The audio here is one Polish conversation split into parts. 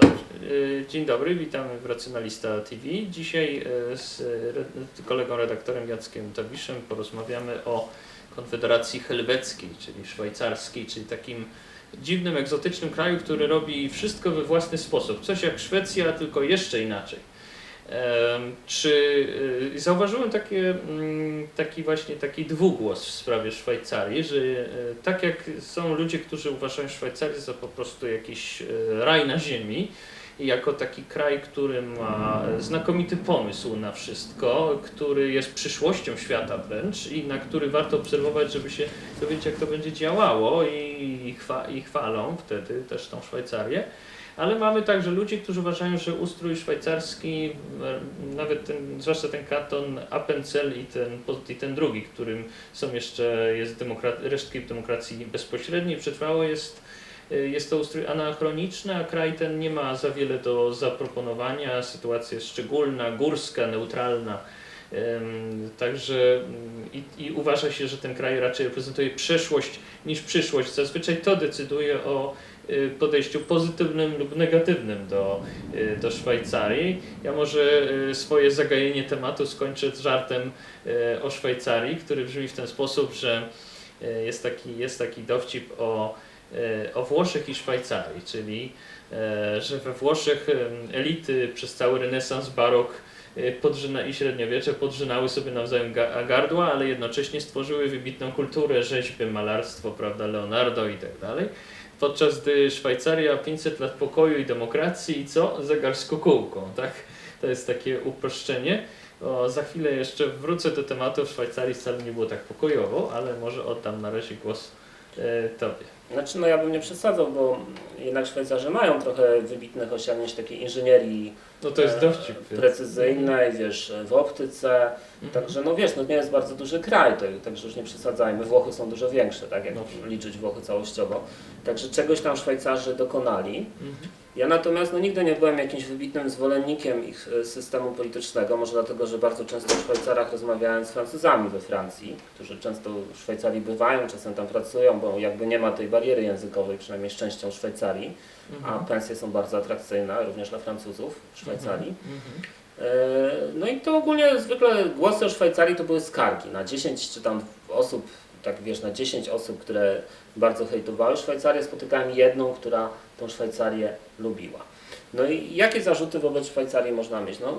Dobrze. Y, Dzień dobry, witamy w Racjonalista TV. Dzisiaj y, z kolegą redaktorem Jackiem Tawiszem porozmawiamy o Konfederacji Helweckiej, czyli szwajcarskiej, czyli takim dziwnym, egzotycznym kraju, który robi wszystko we własny sposób. Coś jak Szwecja, tylko jeszcze inaczej. Czy y, zauważyłem takie, mm, taki właśnie taki dwugłos w sprawie Szwajcarii, że y, tak jak są ludzie, którzy uważają Szwajcarię za po prostu jakiś y, raj na ziemi jako taki kraj, który ma znakomity pomysł na wszystko, który jest przyszłością świata wręcz i na który warto obserwować, żeby się dowiedzieć jak to będzie działało i, chwa, i chwalą wtedy też tą Szwajcarię. Ale mamy także ludzi, którzy uważają, że ustrój szwajcarski, nawet ten, zwłaszcza ten kanton Appenzell i ten, i ten drugi, którym są jeszcze jest demokra- resztki demokracji bezpośredniej, przetrwało, jest, jest to ustrój anachroniczny, a kraj ten nie ma za wiele do zaproponowania. Sytuacja jest szczególna, górska, neutralna. Także mm, i, i uważa się, że ten kraj raczej reprezentuje przeszłość niż przyszłość. Zazwyczaj to decyduje o y, podejściu pozytywnym lub negatywnym do, y, do Szwajcarii. Ja może y, swoje zagajenie tematu skończę żartem y, o Szwajcarii, który brzmi w ten sposób, że y, jest taki, jest taki dowcip o, y, o Włoszech i Szwajcarii, czyli e, że we Włoszech elity przez cały renesans, barok y, podrzyna i średniowiecze podrzynały sobie nawzajem ga- gardła, ale jednocześnie stworzyły wybitną kulturę, rzeźby, malarstwo, prawda, Leonardo i tak dalej. Podczas gdy Szwajcaria 500 lat pokoju i demokracji i co? Zegar z kukułką, tak? To jest takie uproszczenie. O, za chwilę jeszcze wrócę do tematu. W Szwajcarii wcale nie było tak pokojowo, ale może oddam na razie głos e, Tobie. Znaczy, no ja bym nie przesadzał, bo jednak Szwajcarzy mają trochę wybitnych osiągnięć takiej inżynierii No to jest e, dowcip. precyzyjnej, wiesz, w optyce. Mhm. Także no wiesz, no nie jest bardzo duży kraj, to, także już nie przesadzajmy. Włochy są dużo większe, tak jak No. liczyć Włochy całościowo. Także czegoś tam Szwajcarzy dokonali. Mhm. Ja natomiast no, nigdy nie byłem jakimś wybitnym zwolennikiem ich e, systemu politycznego, może dlatego, że bardzo często w Szwajcarach rozmawiałem z Francuzami we Francji, którzy często w Szwajcarii bywają, czasem tam pracują, bo jakby nie ma tej bariery językowej, przynajmniej z częścią Szwajcarii, a Mhm. pensje są bardzo atrakcyjne również dla Francuzów w Szwajcarii. Mhm. E, No i to ogólnie zwykle głosy o Szwajcarii to były skargi na 10 czy tam osób, tak wiesz, na 10 osób, które bardzo hejtowały Szwajcarię, spotykałem jedną, która tą Szwajcarię lubiła. No i jakie zarzuty wobec Szwajcarii można mieć? No,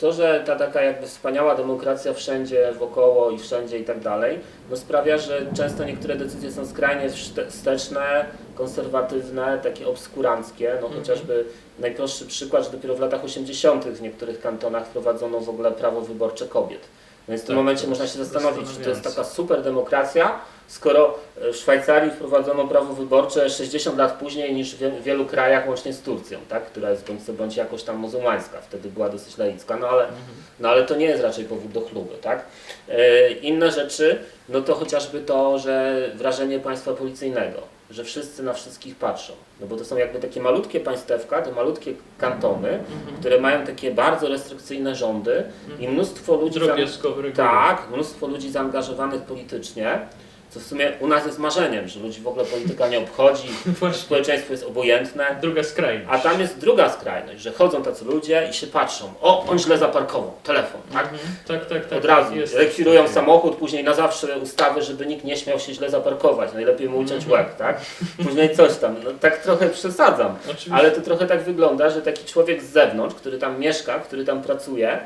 to, że ta taka jakby wspaniała demokracja wszędzie wokoło i wszędzie i tak dalej, no sprawia, że często niektóre decyzje są skrajnie wste- wsteczne, konserwatywne, takie obskuranckie, no Mhm. chociażby najprostszy przykład, że dopiero w latach 80. w niektórych kantonach wprowadzono w ogóle prawo wyborcze kobiet. Więc w tym Tak, momencie można się zastanowić, czy to jest taka super demokracja, skoro e, w Szwajcarii wprowadzono prawo wyborcze 60 lat później niż w wie- wielu krajach, łącznie z Turcją, tak? która jest bądź co bądź jakoś tam muzułmańska, wtedy była dosyć laicka, no ale, Mhm. no ale to nie jest raczej powód do chluby. Tak? E, inne rzeczy, no to chociażby to, że wrażenie państwa policyjnego, że wszyscy na wszystkich patrzą, no bo to są jakby takie malutkie państewka, te malutkie kantony, Mhm. które mają takie bardzo restrykcyjne rządy i mnóstwo ludzi... reguły. tak, mnóstwo ludzi zaangażowanych politycznie, co w sumie u nas jest marzeniem, że ludzi w ogóle polityka nie obchodzi, Właśnie. społeczeństwo jest obojętne. Druga skrajność. A tam jest druga skrajność, że chodzą tacy ludzie i się patrzą, o, on źle zaparkował, telefon, tak? Mhm. Tak, tak, tak. Od razu jest. rekwirują samochód, później na zawsze ustawy, żeby nikt nie śmiał się źle zaparkować, najlepiej mu uciąć Mhm. łeb, tak? Później coś tam, no tak trochę przesadzam, Oczywiście. ale to trochę tak wygląda, że taki człowiek z zewnątrz, który tam mieszka, który tam pracuje,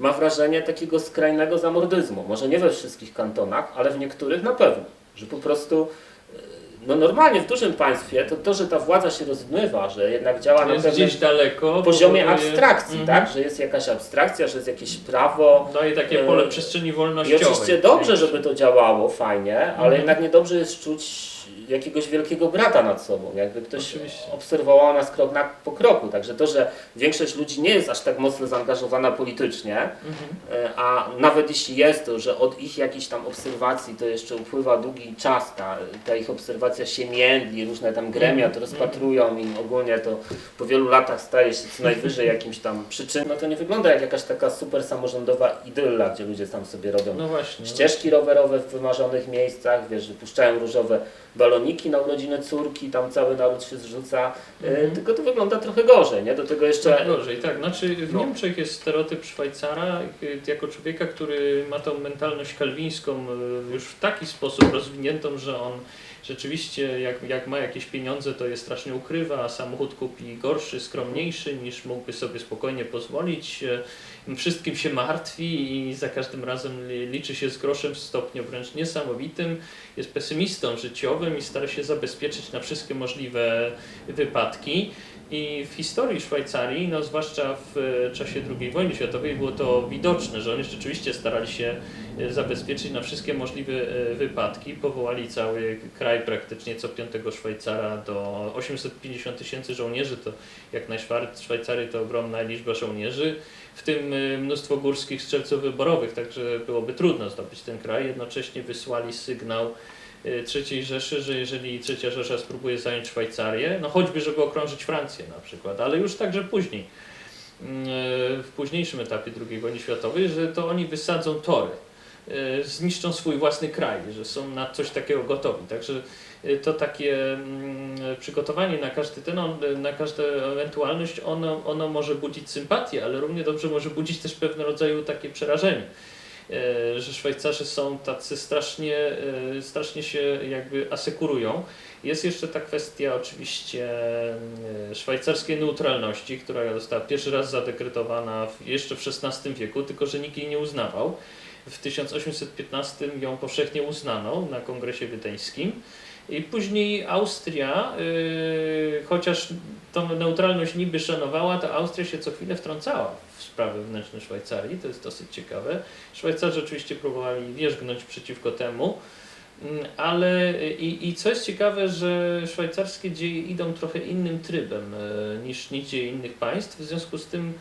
ma wrażenie takiego skrajnego zamordyzmu. Może nie we wszystkich kantonach, ale w niektórych na pewno. Że po prostu, e, no normalnie w dużym państwie, to to, że ta władza się rozmywa, że jednak działa na pewnym gdzieś daleko. poziomie abstrakcji, Mhm. tak? Że jest jakaś abstrakcja, że jest jakieś prawo. Daje takie E, pole przestrzeni I wolnościowej. oczywiście dobrze, żeby to działało fajnie, ale Mhm. jednak niedobrze jest czuć jakiegoś wielkiego brata nad sobą, jakby ktoś Oczywiście. obserwował nas krok na, po kroku. Także to, że większość ludzi nie jest aż tak mocno zaangażowana politycznie, Mhm. e, a nawet jeśli jest, to że od ich jakichś tam obserwacji to jeszcze upływa długi czas, ta, ta ich obserwacja się międli, różne tam gremia to Mhm. rozpatrują i ogólnie to po wielu latach staje się co najwyżej jakimś tam przyczyną. No to nie wygląda jak jakaś taka super samorządowa idylla, gdzie ludzie tam sobie robią No właśnie. ścieżki rowerowe w wymarzonych miejscach, wiesz, wypuszczają różowe baloniki na urodziny córki, tam cały naród się zrzuca, e, Mhm. tylko to wygląda trochę gorzej, nie? Do tego jeszcze... Tak, gorzej, tak. Znaczy w No. Niemczech jest stereotyp Szwajcara y, jako człowieka, który ma tą mentalność kalwińską y, już w taki sposób rozwiniętą, że on rzeczywiście jak, jak ma jakieś pieniądze, to je strasznie ukrywa, a samochód kupi gorszy, skromniejszy niż mógłby sobie spokojnie pozwolić. Y, Wszystkim się martwi i za każdym razem li- liczy się z groszem w stopniu wręcz niesamowitym. Jest pesymistą życiowym i stara się zabezpieczyć na wszystkie możliwe wypadki. I w historii Szwajcarii, no zwłaszcza w e, czasie II wojny światowej, było to widoczne, że oni rzeczywiście starali się e, zabezpieczyć na wszystkie możliwe e, wypadki. Powołali cały kraj praktycznie co piątego Szwajcara do 850 tysięcy żołnierzy, to jak na Szwajcarii to ogromna liczba żołnierzy, w tym e, mnóstwo górskich strzelców wyborowych, także byłoby trudno zdobyć ten kraj. Jednocześnie wysłali sygnał y, III Rzeszy, że jeżeli trzecia Rzesza spróbuje zająć Szwajcarię, no choćby żeby okrążyć Francję na przykład, ale już także później, mm, y, w późniejszym etapie II wojny światowej, że to oni wysadzą tory, y, zniszczą swój własny kraj, że są na coś takiego gotowi. Także y, to takie mm, przygotowanie na każdy ten, on, na każdą ewentualność, ono, ono może budzić sympatię, ale równie dobrze może budzić też pewnego rodzaju takie przerażenie e, że Szwajcarzy są tacy strasznie, e, strasznie się jakby asekurują. Jest jeszcze ta kwestia oczywiście e, szwajcarskiej neutralności, która została pierwszy raz zadekretowana jeszcze w XVI wieku, tylko że nikt jej nie uznawał. W 1815 ją powszechnie uznano na kongresie wiedeńskim. I później Austria, y, chociaż tą neutralność niby szanowała, to Austria się co chwilę wtrącała w sprawy wewnętrzne Szwajcarii. To jest dosyć ciekawe. Szwajcarzy oczywiście próbowali wierzgnąć przeciwko temu, mm, ale i, i co jest ciekawe, że szwajcarskie dzieje idą trochę innym trybem e, niż, niż dzieje innych państw. W związku z tym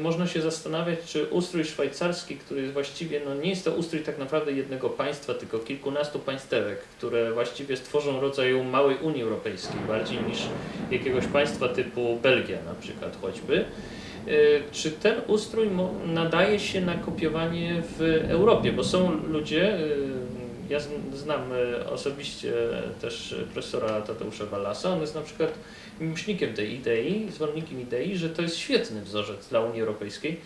można się zastanawiać, czy ustrój szwajcarski, który jest właściwie, no nie jest to ustrój tak naprawdę jednego państwa, tylko kilkunastu państewek, które właściwie stworzą rodzaju małej Unii Europejskiej, bardziej niż jakiegoś państwa typu Belgia na przykład choćby. E, Czy ten ustrój nadaje się na kopiowanie w Europie? Bo są ludzie, e, ja zn- znam e, osobiście też profesora Tadeusza Wallasa, on jest na przykład miłośnikiem tej idei, zwolennikiem idei, że to jest świetny wzorzec dla Unii Europejskiej.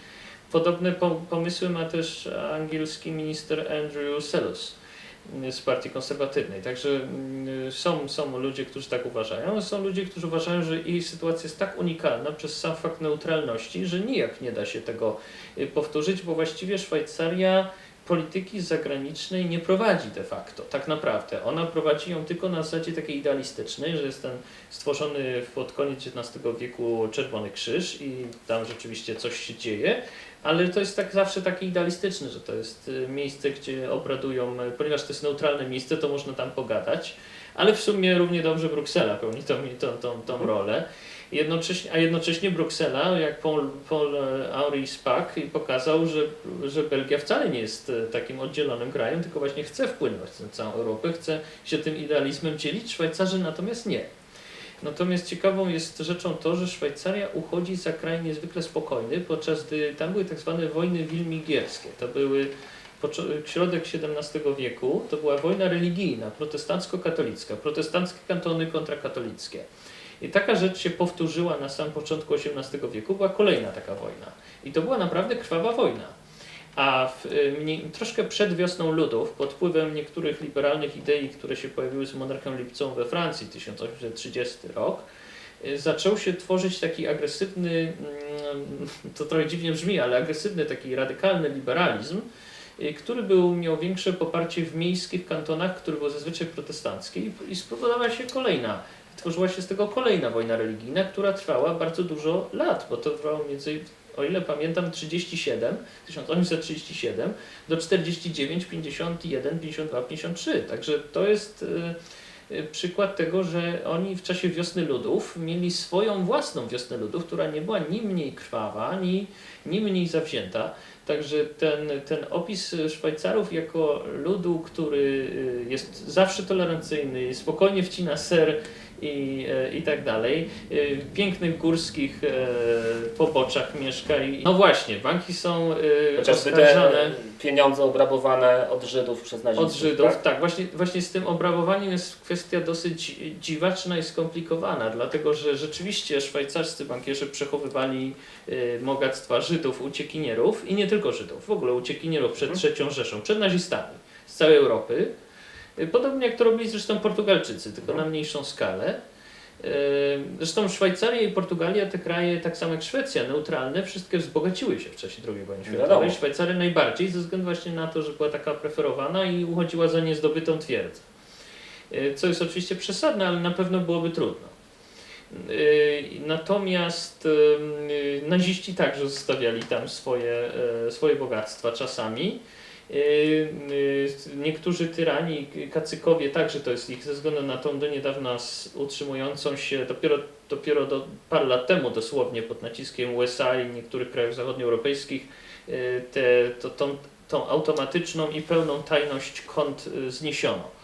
Podobne po- pomysły ma też angielski minister Andrew Selous z partii konserwatywnej. Także są, są ludzie, którzy tak uważają, są ludzie, którzy uważają, że jej sytuacja jest tak unikalna przez sam fakt neutralności, że nijak nie da się tego y, powtórzyć, bo właściwie Szwajcaria polityki zagranicznej nie prowadzi de facto, tak naprawdę. Ona prowadzi ją tylko na zasadzie takiej idealistycznej, że jest ten stworzony pod koniec XIX wieku Czerwony Krzyż i tam rzeczywiście coś się dzieje, ale to jest tak zawsze takie idealistyczne, że to jest y, miejsce, gdzie obradują, y, ponieważ to jest neutralne miejsce, to można tam pogadać, ale w sumie równie dobrze Bruksela pełni tą, tą, tą, tą rolę. Jednocześnie, a jednocześnie Bruksela, jak Paul, Paul Henri pokazał, że, że Belgia wcale nie jest e, takim oddzielonym krajem, tylko właśnie chce wpłynąć na całą Europę, chce się tym idealizmem dzielić, Szwajcarzy natomiast nie. Natomiast ciekawą jest rzeczą to, że Szwajcaria uchodzi za kraj niezwykle spokojny, podczas gdy tam były tak zwane wojny wilmigierskie. To były środek XVII wieku, to była wojna religijna, protestancko-katolicka, protestanckie kantony kontra katolickie. I taka rzecz się powtórzyła na sam początku XVIII wieku, była kolejna taka wojna. I to była naprawdę krwawa wojna. A w, y, troszkę przed wiosną ludów, pod wpływem niektórych liberalnych idei, które się pojawiły z monarchią lipcową we Francji 1830 rok, y, zaczął się tworzyć taki agresywny, mm, to trochę dziwnie brzmi, ale agresywny, taki radykalny liberalizm, y, który był, miał większe poparcie w miejskich kantonach, które były zazwyczaj protestanckie i, i spowodowała się kolejna tworzyła się z tego kolejna wojna religijna, która trwała bardzo dużo lat, bo to trwało między, o ile pamiętam, 37, 1837 do 49, 51, 52, 53. Także to jest y, y, przykład tego, że oni w czasie wiosny ludów mieli swoją własną wiosnę ludów, która nie była ni mniej krwawa, ni, ni mniej zawzięta. Także ten, ten opis Szwajcarów jako ludu, który y, jest zawsze tolerancyjny, spokojnie wcina ser i, e, i tak dalej. E, W pięknych górskich e, poboczach mieszkali. No właśnie, banki są e, Chociażby oskarżane pieniądze obrabowane od Żydów przez nazistów. od Żydów. Tak? Tak, właśnie, właśnie z tym obrabowaniem jest kwestia dosyć dziwaczna i skomplikowana, dlatego że rzeczywiście szwajcarscy bankierzy przechowywali bogactwa Żydów, uciekinierów i nie tylko Żydów, w ogóle uciekinierów przed Mhm. III Rzeszą, przed nazistami z całej Europy. Podobnie jak to robili zresztą Portugalczycy, tylko na mniejszą skalę. Y, Zresztą Szwajcaria i Portugalia, te kraje, tak samo jak Szwecja, neutralne, wszystkie wzbogaciły się w czasie II wojny światowej. Szwajcaria najbardziej, ze względu właśnie na to, że była taka preferowana i uchodziła za niezdobytą twierdzę. Y, Co jest oczywiście przesadne, ale na pewno byłoby trudno. Y, Natomiast naziści także zostawiali tam swoje, swoje bogactwa czasami. Y, y, Niektórzy tyrani, kacykowie także to jest ich ze względu na tą do niedawna utrzymującą się dopiero, dopiero do lat temu dosłownie pod naciskiem USA i niektórych krajów zachodnioeuropejskich y, te, to, tą, tą automatyczną i pełną tajność kont zniesiono.